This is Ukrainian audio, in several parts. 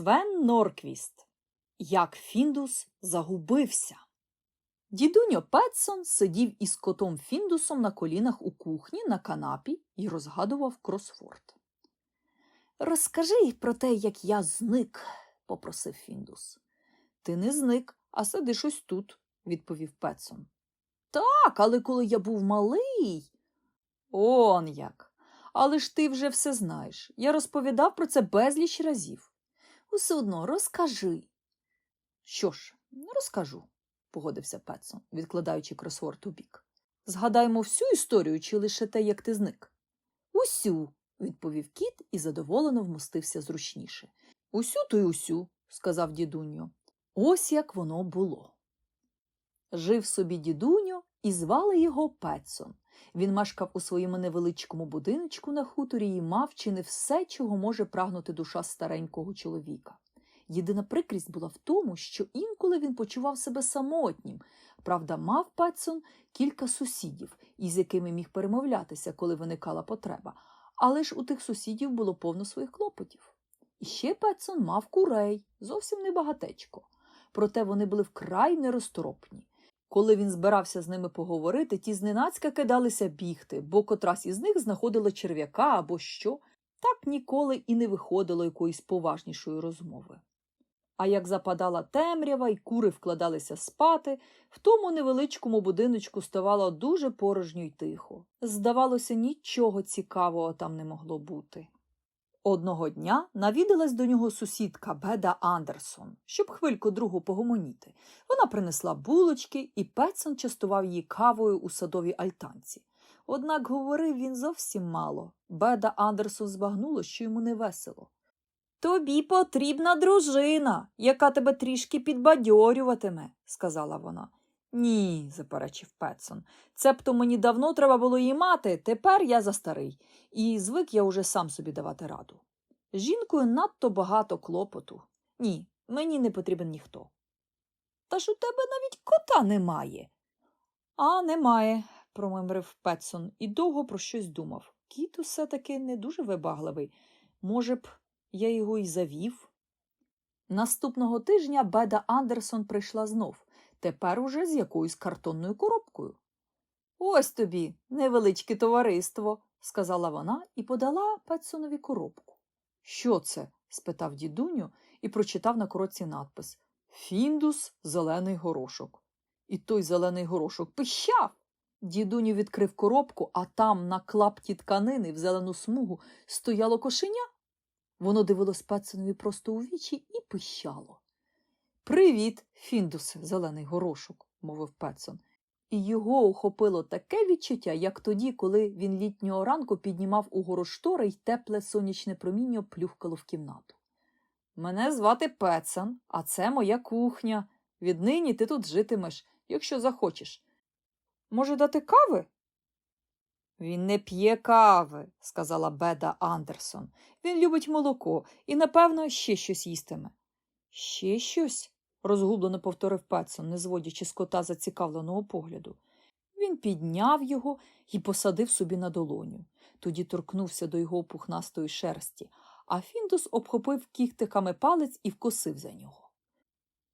Свен Норквіст. Як Фіндус загубився. Дідуньо Петсон сидів із котом Фіндусом на колінах у кухні на канапі і розгадував кросфорд. Розкажи про те, як я зник, попросив Фіндус. Ти не зник, а сидиш ось тут, відповів Петсон. Так, але коли я був малий. Он як. Але ж ти вже все знаєш. Я розповідав про це безліч разів. Усе одно розкажи. Що ж, розкажу, погодився Петсон, відкладаючи кросворд у бік. Згадаємо всю історію чи лише те, як ти зник? Усю, відповів кіт і задоволено вмостився зручніше. Усю то й усю, сказав дідуньо. Ось як воно було. Жив собі дідуньо і звали його Петсон. Він мешкав у своєму невеличкому будиночку на хуторі і мав чи не все, чого може прагнути душа старенького чоловіка. Єдина прикрість була в тому, що інколи він почував себе самотнім. Правда, мав Петсон кілька сусідів, із якими міг перемовлятися, коли виникала потреба, але ж у тих сусідів було повно своїх клопотів. І ще Петсон мав курей, зовсім небагатечко. Проте вони були вкрай неросторопні. Коли він збирався з ними поговорити, ті зненацька кидалися бігти, бо котрась із них знаходила черв'яка або що, так ніколи і не виходило якоїсь поважнішої розмови. А як западала темрява і кури вкладалися спати, в тому невеличкому будиночку ставало дуже порожньо й тихо. Здавалося, нічого цікавого там не могло бути. Одного дня навідалась до нього сусідка Беда Андерсон, щоб хвильку другу погомоніти. Вона принесла булочки, і Петсон частував її кавою у садовій альтанці. Однак говорив він зовсім мало. Беда Андерсон збагнула, що йому не весело. Тобі потрібна дружина, яка тебе трішки підбадьорюватиме, сказала вона. Ні, заперечив Петсон. Цебто мені давно треба було її мати, тепер я за старий, і звик я уже сам собі давати раду. Жінкою надто багато клопоту. Ні, мені не потрібен ніхто. Та ж у тебе навіть кота немає. А немає, промимрив Петсон і довго про щось думав. Кіт усе таки не дуже вибагливий. Може б, я його й завів. Наступного тижня Беда Андерсон прийшла знов, тепер уже з якоюсь картонною коробкою. Ось тобі, невеличке товариство, сказала вона і подала Петсонові коробку. Що це? спитав дідуню і прочитав на коротці надпис Фіндус зелений горошок. І той зелений горошок пищав. Дідуню відкрив коробку, а там на клапті тканини в зелену смугу стояло кошеня. Воно дивилось Петсонові просто у вічі і пищало. Привіт, Фіндус, зелений горошок, мовив Петсон. І його охопило таке відчуття, як тоді, коли він літнього ранку піднімав угору штори й тепле сонячне проміння плюхкало в кімнату. Мене звати Петсон, а це моя кухня. Віднині ти тут житимеш, якщо захочеш. Може, дати кави? Він не п'є кави, сказала Беда Андерсон. Він любить молоко і, напевно, ще щось їстиме. Ще щось? Розгублено повторив Петсон, не зводячи з кота зацікавленого погляду. Він підняв його і посадив собі на долоню. Тоді торкнувся до його пухнастої шерсті, а Фіндус обхопив кіхтиками палець і вкосив за нього.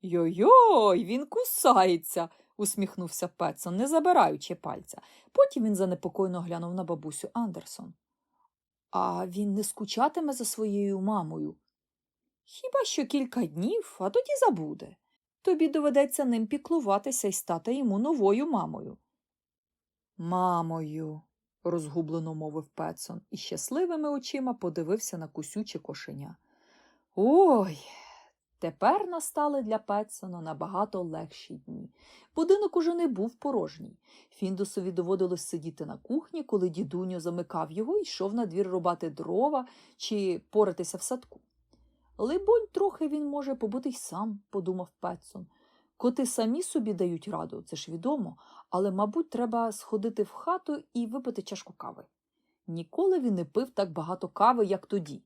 Йой-йой, він кусається, усміхнувся Петсон, не забираючи пальця. Потім він занепокоєно глянув на бабусю Андерсон. А він не скучатиме за своєю мамою. Хіба що кілька днів, а тоді забуде. Тобі доведеться ним піклуватися і стати йому новою мамою. Мамою, розгублено мовив Петсон і щасливими очима подивився на кусюче кошеня. Ой. Тепер настали для Петсона набагато легші дні. Будинок уже не був порожній. Фіндусові доводилось сидіти на кухні, коли дідуньо замикав його і йшов на двір рубати дрова чи поратися в садку. Либонь, трохи він може побути й сам, подумав Петсон. Коти самі собі дають раду, це ж відомо, але, мабуть, треба сходити в хату і випити чашку кави. Ніколи він не пив так багато кави, як тоді.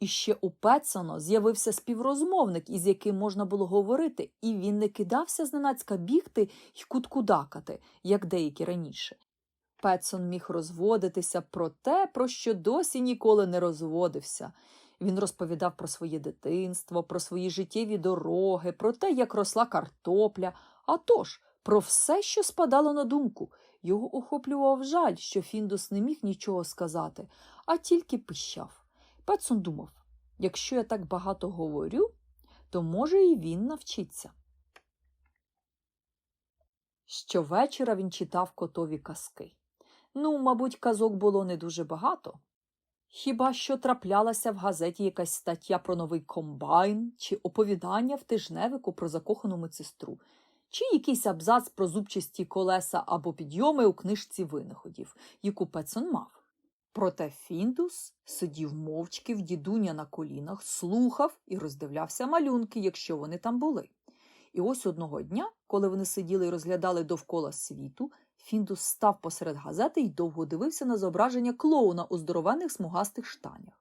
І ще у Петсона з'явився співрозмовник, із яким можна було говорити, і він не кидався зненацька бігти й куткудакати, як деякі раніше. Петсон міг розводитися про те, про що досі ніколи не розводився. Він розповідав про своє дитинство, про свої життєві дороги, про те, як росла картопля, а тож про все, що спадало на думку. Його охоплював жаль, що Фіндус не міг нічого сказати, а тільки пищав. Петсон думав якщо я так багато говорю, то може і він навчиться. Щовечора він читав котові казки. Ну, мабуть, казок було не дуже багато. Хіба що траплялася в газеті якась стаття про новий комбайн, чи оповідання в тижневику про закохану медсестру, чи якийсь абзац про зубчасті колеса або підйоми у книжці винаходів, яку Петсон мав. Проте Фіндус сидів мовчки в дідуня на колінах, слухав і роздивлявся малюнки, якщо вони там були. І ось одного дня, коли вони сиділи і розглядали довкола світу, Фіндус став посеред газети і довго дивився на зображення клоуна у здоровенних смугастих штанях.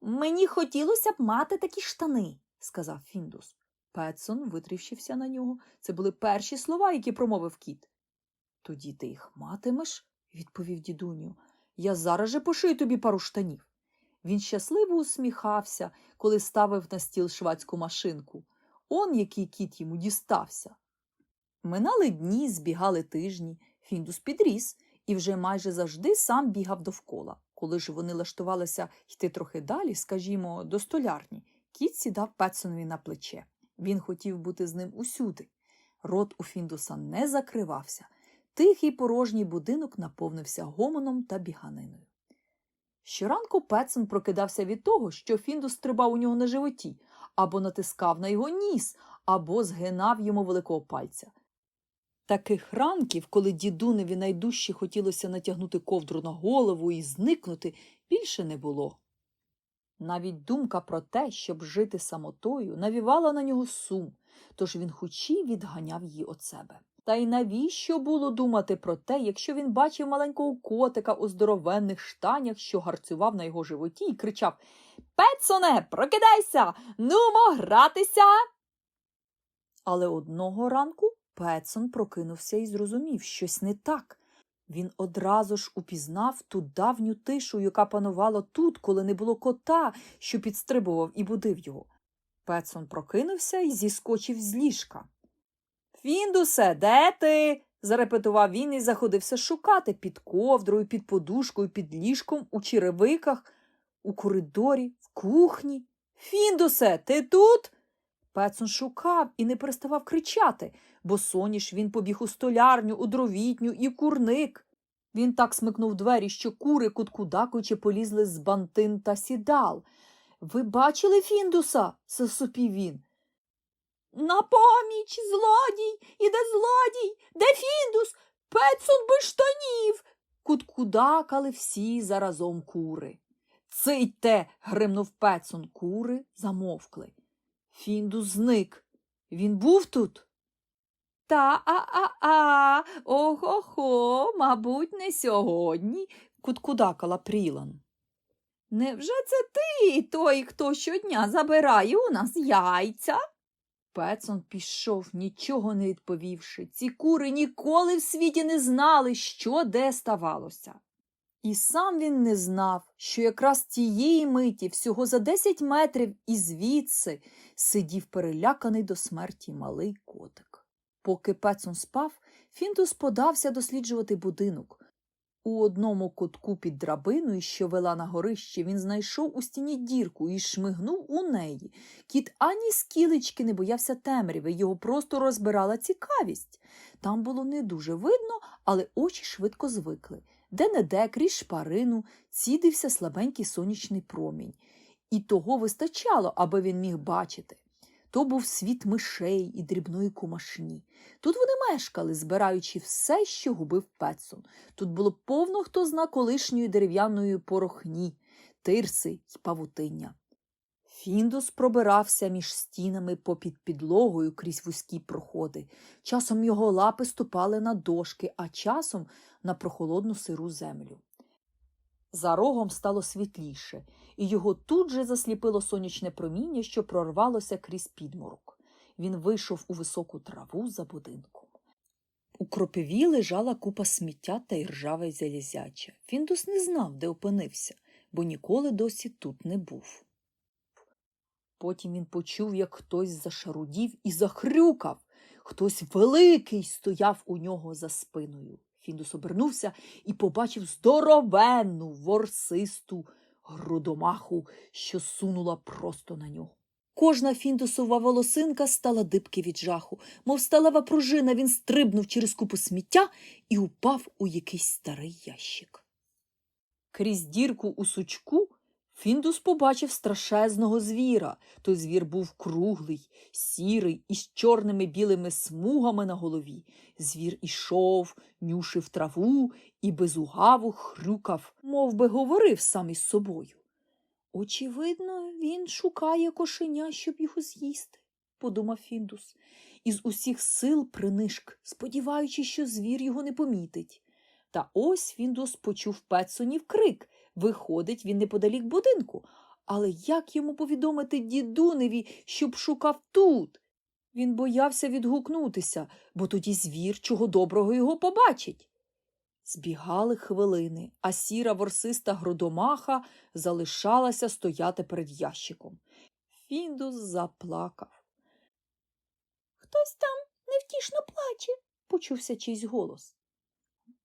Мені хотілося б мати такі штани, сказав Фіндус. Петсон витріщився на нього. Це були перші слова, які промовив кіт. Тоді ти їх матимеш, відповів дідуню. Я зараз же пошию тобі пару штанів. Він щасливо усміхався, коли ставив на стіл швадську машинку. Он який кіт йому дістався. Минали дні, збігали тижні, Фіндус підріс і вже майже завжди сам бігав довкола. Коли ж вони лаштувалися йти трохи далі, скажімо, до столярні, кіт сідав Петсонові на плече. Він хотів бути з ним усюди. Рот у Фіндуса не закривався. Тихий порожній будинок наповнився гомоном та біганиною. Щоранку Петсон прокидався від того, що Фіндус стрибав у нього на животі, або натискав на його ніс, або згинав йому великого пальця. Таких ранків, коли дідуневі найдужче хотілося натягнути ковдру на голову і зникнути, більше не було. Навіть думка про те, щоб жити самотою, навівала на нього сум, тож він хучі відганяв її від себе. Та й навіщо було думати про те, якщо він бачив маленького котика у здоровенних штанях, що гарцював на його животі, і кричав Петсоне, прокидайся! Нумо гратися. Але одного ранку Петсон прокинувся і зрозумів щось не так. Він одразу ж упізнав ту давню тишу, яка панувала тут, коли не було кота, що підстрибував і будив його. Петсон прокинувся і зіскочив з ліжка. Фіндусе, де ти? зарепетував він і заходився шукати під ковдрою, під подушкою, під ліжком, у черевиках, у коридорі, в кухні. Фіндусе, ти тут? Петсон шукав і не переставав кричати, бо соніш він побіг у столярню, у дровітню і курник. Він так смикнув двері, що кури, куткудакуючи, полізли з бантин та сідал. Ви бачили Фіндуса? засупів він. На поміч, злодій, іде злодій, де Фіндус? Петсон без штанів. Куткудакали всі заразом кури. Цийте. гримнув Петсон. Кури замовкли. Фіндус зник. Він був тут? Та а а а. Ого-хо, мабуть, не сьогодні, куткудакала Прілан. Невже це ти той, хто щодня забирає у нас яйця? Петсон пішов, нічого не відповівши. Ці кури ніколи в світі не знали, що де ставалося. І сам він не знав, що якраз тієї миті, всього за десять метрів і звідси, сидів переляканий до смерті малий котик. Поки Петсон спав, Фіндус подався досліджувати будинок. У одному кутку під драбиною, що вела на горище, він знайшов у стіні дірку і шмигнув у неї. Кіт ані скілечки не боявся темряви, його просто розбирала цікавість. Там було не дуже видно, але очі швидко звикли. Де-не-де, крізь шпарину, цідився слабенький сонячний промінь. І того вистачало, аби він міг бачити. То був світ мишей і дрібної кумашні. Тут вони мешкали, збираючи все, що губив Петсон. Тут було повно хто зна колишньої дерев'яної порохні, тирси й павутиння. Фіндус пробирався між стінами попід підлогою крізь вузькі проходи. Часом його лапи ступали на дошки, а часом на прохолодну сиру землю. За рогом стало світліше, і його тут же засліпило сонячне проміння, що прорвалося крізь підморок. Він вийшов у високу траву за будинком. У кропиві лежала купа сміття та іржаве залізяча. Фіндус не знав, де опинився, бо ніколи досі тут не був. Потім він почув, як хтось зашарудів і захрюкав. Хтось великий стояв у нього за спиною. Фіндус обернувся і побачив здоровенну ворсисту грудомаху, що сунула просто на нього. Кожна фіндусова волосинка стала дибки від жаху, мов сталева пружина, він стрибнув через купу сміття і упав у якийсь старий ящик. Крізь дірку у сучку Фіндус побачив страшезного звіра. Той звір був круглий, сірий, із чорними білими смугами на голові. Звір ішов, нюшив траву і безугаву хрюкав, мов би говорив сам із собою. Очевидно, він шукає кошеня, щоб його з'їсти, подумав Фіндус, із усіх сил принишк, сподіваючись, що звір його не помітить. Та ось Фіндус почув Петсонів крик. Виходить, він неподалік будинку. Але як йому повідомити дідуневі, щоб шукав тут? Він боявся відгукнутися, бо тоді звір чого доброго його побачить. Збігали хвилини, а сіра ворсиста грудомаха залишалася стояти перед ящиком. Фіндус заплакав. Хтось там невтішно плаче, почувся чийсь голос.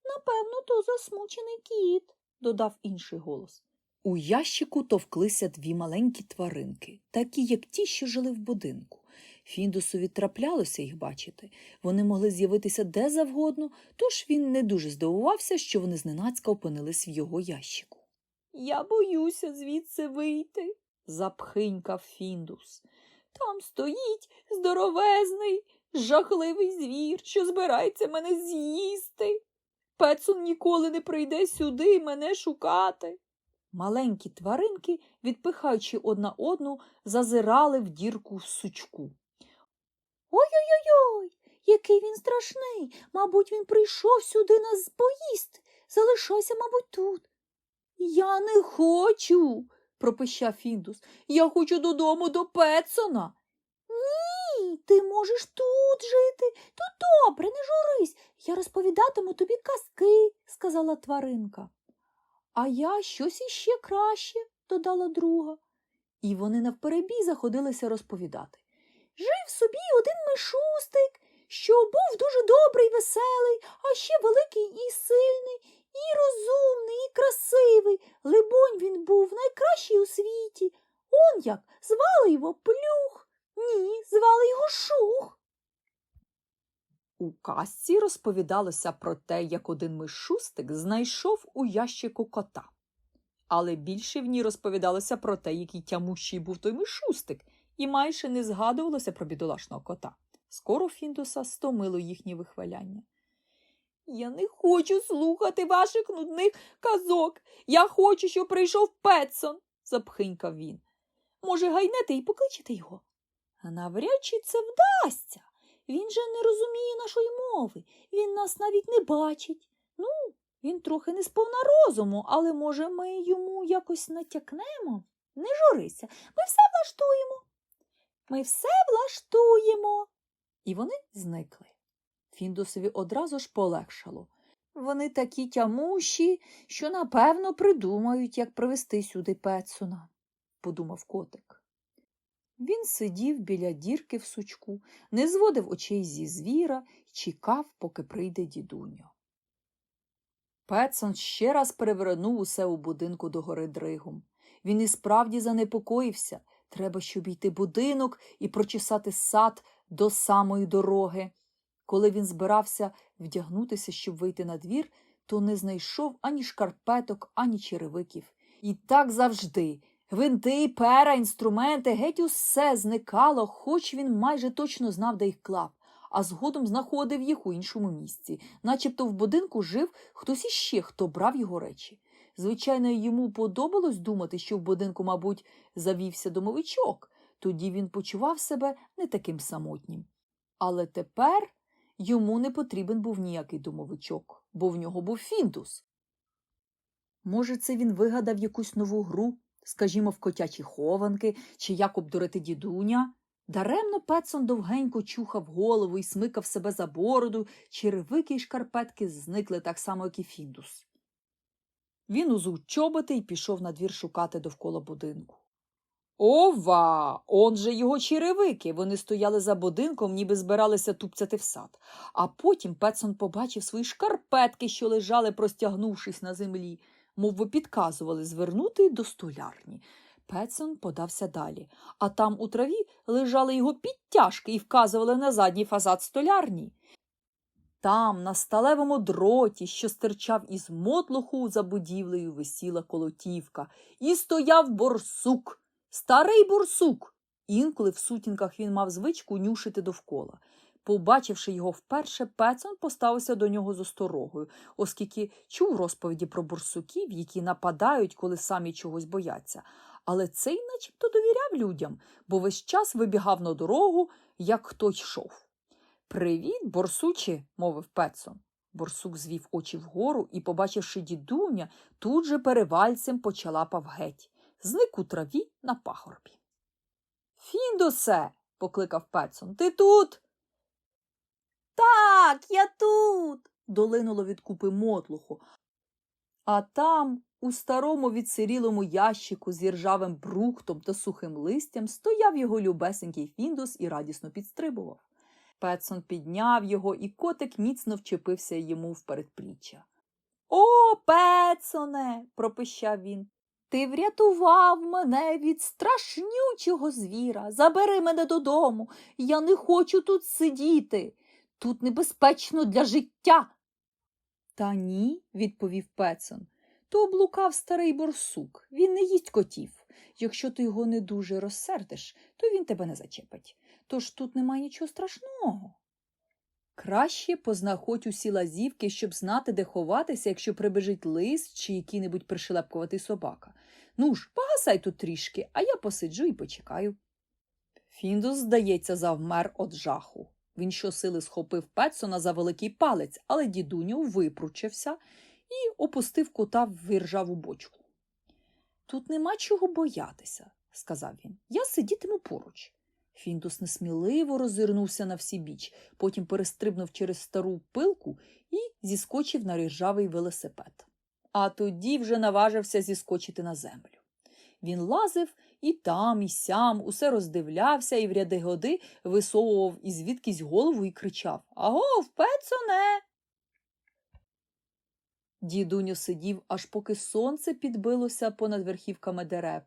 Напевно, то засмучений кіт, додав інший голос. У ящику товклися дві маленькі тваринки, такі, як ті, що жили в будинку. Фіндусові траплялося їх бачити. Вони могли з'явитися де завгодно, тож він не дуже здивувався, що вони зненацька опинились в його ящику. Я боюся звідси вийти, запхинькав Фіндус. Там стоїть здоровезний, жахливий звір, що збирається мене з'їсти. Пецун ніколи не прийде сюди мене шукати. Маленькі тваринки, відпихаючи одна одну, зазирали в дірку в сучку. Ой-ой-ой, який він страшний. Мабуть, він прийшов сюди нас поїсти. Залишайся, мабуть, тут. Я не хочу, пропищав Фіндус. Я хочу додому до Петсона. Ні, ти можеш тут жити. Тут добре, не журись. Я розповідатиму тобі сказала тваринка. А я щось іще краще, додала друга. І вони навперебій заходилися розповідати. Жив собі один мишустик, що був дуже добрий, веселий, а ще великий і сильний, і розумний, і красивий. Либонь, він був найкращий у світі. Он як звали його плюх. Ні, звали його шух. У казці розповідалося про те, як один мишустик знайшов у ящику кота. Але більше в ній розповідалося про те, який тямущий був той мишустик, і майже не згадувалося про бідолашного кота. Скоро Фіндуса стомило їхнє вихваляння. Я не хочу слухати ваших нудних казок. Я хочу, щоб прийшов Петсон, запхинькав він. Може, гайнете і покличете його? Навряд чи це вдасться. Він же не розуміє нашої мови, він нас навіть не бачить. Ну, він трохи не сповна розуму, але, може, ми йому якось натякнемо? Не журися, ми все влаштуємо. Ми все влаштуємо. І вони зникли. Фіндусові одразу ж полегшало. Вони такі тямущі, що напевно придумають, як привезти сюди Петсона, подумав котик. Він сидів біля дірки в сучку, не зводив очей зі звіра і чекав, поки прийде дідуньо. Петсон ще раз перевернув усе у будинку догори дригом. Він і справді занепокоївся. Треба, щоб йти будинок і прочесати сад до самої дороги. Коли він збирався вдягнутися, щоб вийти на двір, то не знайшов ані шкарпеток, ані черевиків. І так завжди. Гвинти, пера, інструменти, геть усе зникало, хоч він майже точно знав, де їх клав, а згодом знаходив їх у іншому місці, начебто в будинку жив хтось іще, хто брав його речі. Звичайно, йому подобалось думати, що в будинку, мабуть, завівся домовичок, тоді він почував себе не таким самотнім. Але тепер йому не потрібен був ніякий домовичок, бо в нього був фіндус. Може, це він вигадав якусь нову гру, скажімо, в котячі хованки чи як обдурити дідуня. Даремно Петсон довгенько чухав голову і смикав себе за бороду, черевики й шкарпетки зникли так само, як і фіндус. Він узув чоботи і пішов на двір шукати довкола будинку. Ова, он же його черевики. Вони стояли за будинком, ніби збиралися тупцяти в сад. А потім Петсон побачив свої шкарпетки, що лежали, простягнувшись на землі, мов би підказували звернути до столярні. Петсон подався далі, а там у траві лежали його підтяжки і вказували на задній фасад столярні. Там, на сталевому дроті, що стирчав із мотлуху за будівлею, висіла колотівка, і стояв борсук, старий борсук. Інколи в сутінках він мав звичку нюшити довкола. Побачивши його вперше, Пецон поставився до нього з осторогою, оскільки чув розповіді про борсуків, які нападають, коли самі чогось бояться. Але цей начебто довіряв людям, бо весь час вибігав на дорогу, як хто йшов. Привіт, борсуче, мовив Петсон. Борсук звів очі вгору і, побачивши дідуня, тут же перевальцем почалапав геть, зник у траві на пагорбі. Фіндусе, покликав Петсон, ти тут? Так, я тут. долинуло від купи мотлуху. А там, у старому відсирілому ящику з іржавим брухтом та сухим листям, стояв його любесенький Фіндус і радісно підстрибував. Петсон підняв його, і котик міцно вчепився йому в передпліччя. О, Петсоне, пропищав він. Ти врятував мене від страшнючого звіра. Забери мене додому. Я не хочу тут сидіти. Тут небезпечно для життя. Та ні, відповів Петсон. То облукав старий борсук. Він не їсть котів. Якщо ти його не дуже розсердиш, то він тебе не зачепить. Тож тут немає нічого страшного. Краще познаходь усі лазівки, щоб знати, де ховатися, якщо прибежить лис чи який-небудь пришелепкуватий собака. Ну ж, погасай тут трішки, а я посиджу і почекаю. Фіндус, здається, завмер од жаху. Він щосили схопив Петсона за великий палець, але дідуньо випручився і опустив кота в виржаву бочку. Тут нема чого боятися, сказав він. Я сидітиму поруч. Фіндус несміливо роззирнувся на всі біч, потім перестрибнув через стару пилку і зіскочив на ржавий велосипед. А тоді вже наважився зіскочити на землю. Він лазив і там, і сям, усе роздивлявся і в ряди годи висовував із звідкись голову і кричав Агов, Пецоне! Дідуньо сидів, аж поки сонце підбилося понад верхівками дерев,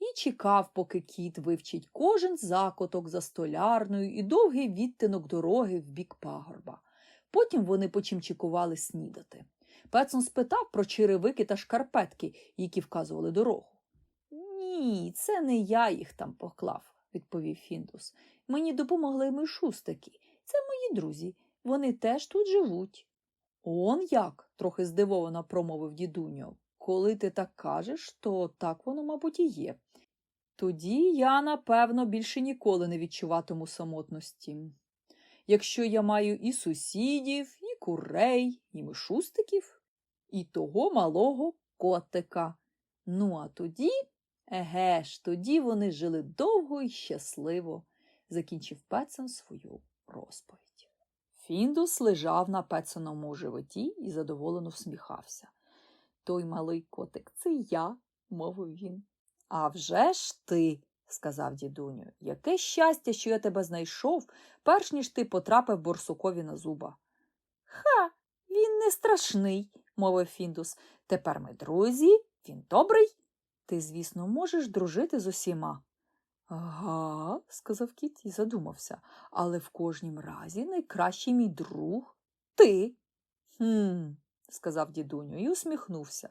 і чекав, поки кіт вивчить кожен закоток за столярною і довгий відтинок дороги в бік пагорба. Потім вони почимчикували снідати. Пецон спитав про черевики та шкарпетки, які вказували дорогу. Ні, це не я їх там поклав, відповів Фіндус. Мені допомогли мишустики. Це мої друзі. Вони теж тут живуть. Он як? трохи здивовано промовив дідуньо. Коли ти так кажеш, то так воно, мабуть, і є. Тоді я, напевно, більше ніколи не відчуватиму самотності. Якщо я маю і сусідів, і курей, і мишустиків, і того малого котика. Ну, а тоді, еге ж, тоді вони жили довго і щасливо, закінчив Петсон свою розповідь. Фіндус лежав на Петсоновому животі і задоволено всміхався. Той малий котик, це я, мовив він. «А вже ж ти, сказав дідуню. Яке щастя, що я тебе знайшов, перш ніж ти потрапив борсукові на зуба. Ха, він не страшний, мовив Фіндус. Тепер ми друзі, він добрий. Ти, звісно, можеш дружити з усіма. Ага, сказав кіт і задумався, але в кожнім разі найкращий мій друг ти. Хм, сказав дідуню і усміхнувся.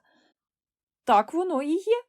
Так воно і є,